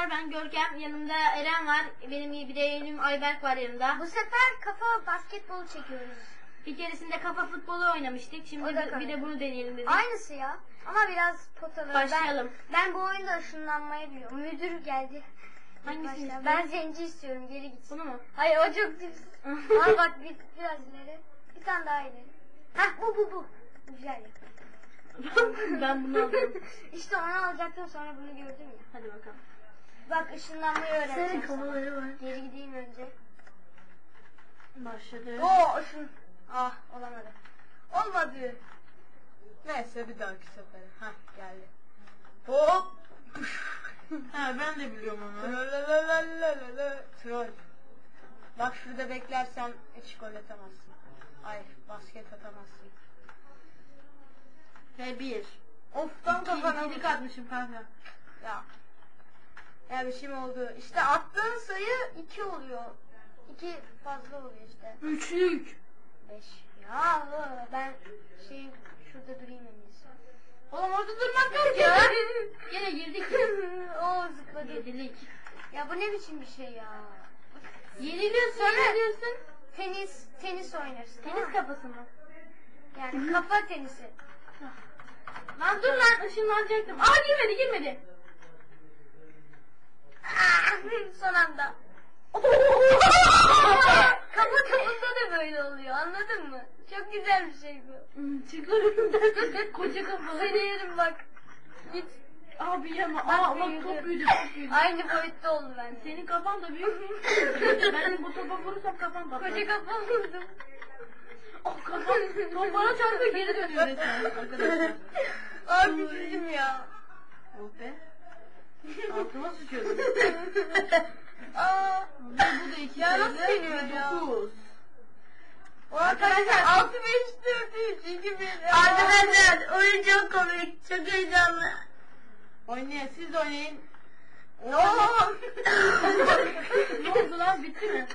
arkadaşlar ben Görkem. Yanımda Eren var. Benim bir de Eylül Ayberk var yanımda. Bu sefer kafa basketbolu çekiyoruz. Bir keresinde kafa futbolu oynamıştık. Şimdi bir, bir kafa. de bunu deneyelim dedik. Aynısı ya. Ama biraz potalı. Başlayalım. Ben, ben bu oyunda ışınlanmayı biliyorum. Müdür geldi. Hangisini? Ben zenci istiyorum. Geri git. Bunu mu? Hayır o çok cips. Al bak bir, biraz ileri. Bir tane daha ileri. Hah bu bu bu. Güzel ben bunu alıyorum. İşte onu alacaktım sonra bunu gördüm ya. Hadi bakalım. Bak ışınlanmayı öğreneceğim. sana. var. Geri gideyim önce. Başladı. Oo ışın. Ah olamadı. Olmadı. Neyse bir dahaki sefere. Hah geldi. Hop. ha ben de biliyorum onu. Troll. Bak şurada beklersen hiç gol atamazsın. Ay basket atamazsın. Ve bir. Of tam Kafana ikilik atmışım kanka. Ya. Ya bir şey mi oldu? İşte attığın sayı iki oluyor. İki fazla oluyor işte. Üçlük. Beş. Ya ben şey şurada durayım en iyisi. Oğlum orada durmak yok ya. Yine girdik. Oo zıpladı. Yedilik. Ya bu ne biçim bir şey ya. Yeniliyorsun, Sonra- yeniliyorsun. Tenis tenis oynarsın. Tenis mı? kafası mı? Yani kafa tenisi. Lan dur lan ışınlanacaktım. Aa girmedi girmedi. Son anda. kafa topunda da böyle oluyor anladın mı? Çok güzel bir şey bu. Hmm, Çık önümden. Koca kafalı. Seni yerim bak. Git. Abi yeme. Bak Aa bak büyüdü. çok büyüdü çok büyüdü. Aynı boyutta oldu bende. Senin kafan da büyük. ben bu topa vurursam kafam patlar. Koca kafa vurdum. Oh kafam. Top bana çarpıyor geri dönüyor resmen arkadaşlar. Abi bizim ya. Oh be. Altıma sıçıyordum. Aa. Bu da iki Ya nasıl ve ya? dokuz. Arkadaşlar 6 5 4 3 2 1. Arkadaşlar oyun çok komik. Çok heyecanlı. Oynayın siz oynayın. ne oldu lan bitti mi?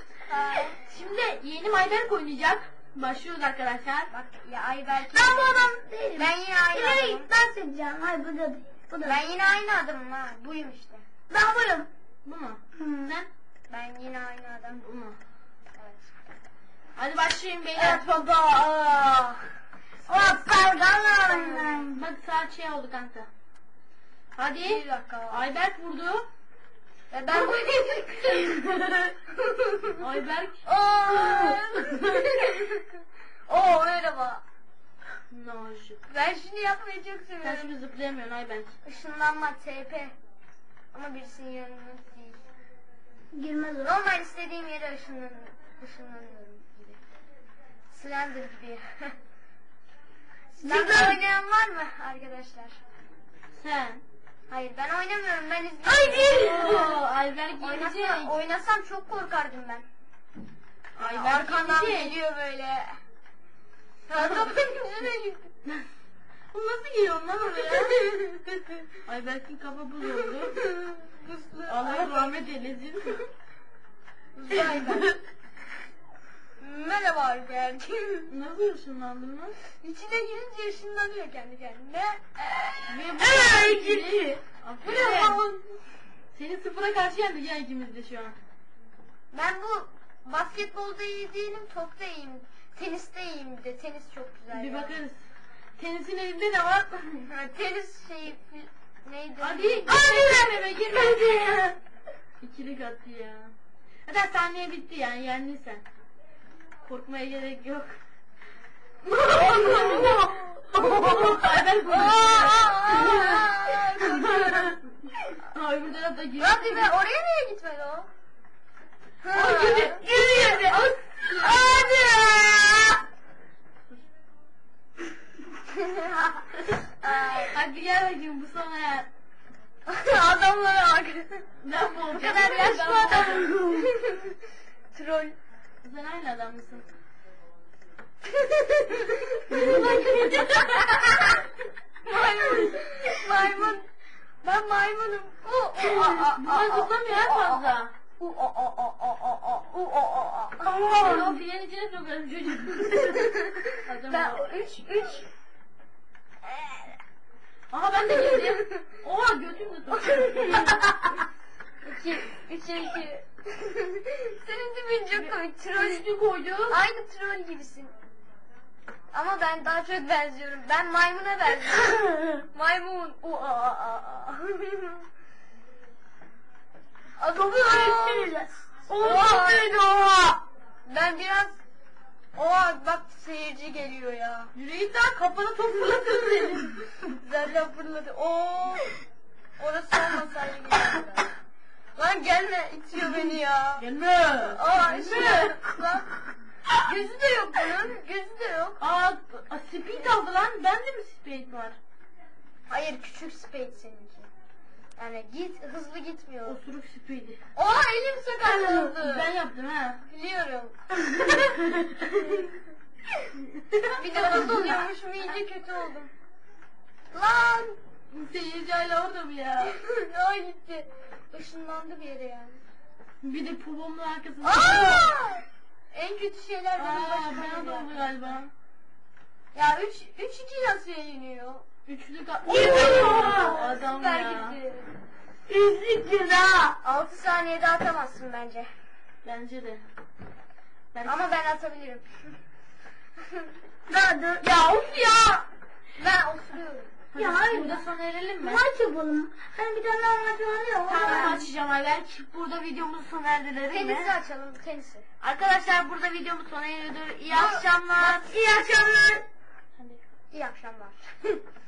Şimdi yeni Mayberk oynayacak. Başlıyoruz arkadaşlar. Bak ya Ayberk. Ben bu adam değilim. Ben yine adamım. ben seçeceğim. Hayır bu da değil. Bu da Ben yine aynı adamım ha. Buyum işte. Ben buyum. Bu mu? Sen? Ben yine aynı adam. Bu mu? Evet. Hadi başlayayım beyler. Evet baba. Hoppa Bak saat şey oldu kanka. Hadi. Bir dakika. Ayberk vurdu. Ya ben Ayberk. Oo merhaba. Naşık. Ben şunu yapmayı çok Sen seviyorum. şimdi zıplayamıyorsun Ayberk. Işınlanma TP. Ama birisinin yanına değil. Girmez Normal istediğim yere ışınlan ışınlanıyorum gibi. Slender gibi. Slender oynayan var mı arkadaşlar? Sen. Hayır ben oynamıyorum ben izliyorum. Oo, Ayberk gelecek. Oynasam, oynasam çok korkardım ben. Arkandan geliyor böyle. Gitti. Bu nasıl geliyor lan oraya? Ayberk'in kafa buz oldu. Allah rahmet eylesin. Ayberk. Merhaba Ayberk. Nasıl ışınlandın lan? İçine girince ışınlanıyor kendi kendine. Ve bu Evet, gitti. Bu ne lan? Seni sıfıra karşı yendik ya ikimiz de şu an. Ben bu basketbolda iyi değilim, topta iyiyim. Teniste iyiyim bir de. Tenis çok güzel. Bir ya. bakarız. Tenisin elinde ne var? Ha, tenis şeyi neydi? Hadi girme be girme. İkili kattı ya. Hatta saniye bitti yani yendin sen. Korkmaya gerek yok. Ayber Ay bu tarafta gir. Hadi be oraya niye gitmedi o? Ay geri geldi. Hadi. Hadi gel bakayım bu son hayat. Adamlara bak. Ben bu kadar yaşlı adam. Troll. Sen aynı adam mısın? maymun. Maymun. Ben maymunum. O, o, a, a, a, Ben en fazla. U, o, o, o, o, o, o, u, o, o, o. Ben o filenin içine sokarım çocuk. Ben üç, üç. Ben de girdim. Oha götüm de. 2. 3'e 2. Senin tipin çok komik. Troll. Üstü koydum. Aynı troll gibisin. Ama ben daha çok benziyorum. Ben maymuna benziyorum. Maymun. O a a a a. Adamı Oha! Ben biraz Oha bak seyirci geliyor ya. Yüreğinden kafana top fırlatır senin. Zaten fırladı. Oo. Orası olmasaydı gelirdi. Lan gelme itiyor beni ya. Gelme. Aa işte. Lan. Gözü de yok bunun. Gözü de yok. Aa, a, speed aldı lan. Bende mi speed var? Hayır küçük spade seninki. Yani git hızlı gitmiyor. Osuruk speed'i. Oha elim sakatlandı. Ben yaptım ha. Biliyorum. Bir de nasıl oluyormuş iyice kötü oldum. Lan! Seyirci hala orada mı ya? Ay gitti. Işınlandı bir yere yani. Bir de pubomun arkasında. Aa! En kötü şeyler benim Aa, başıma bana da oldu galiba. Ya 3 3 2 nasıl yeniyor? Üçlü ka... Oo! Adam ya. Üzüldün ha. 6 saniyede atamazsın bence. Bence de. Ben... Ama ben atabilirim. Ya, dur- ya of ya. Ben osuruyorum. Ya hayır. Burada sona erelim mi? Maç yapalım. Hani bir tane daha maç var ya. Tamam açacağım Ayberk. Burada videomuzu sona erdirelim mi? açalım tenisi. Arkadaşlar burada videomuz sona eriyor. İyi akşamlar. İyi akşamlar. İyi akşamlar.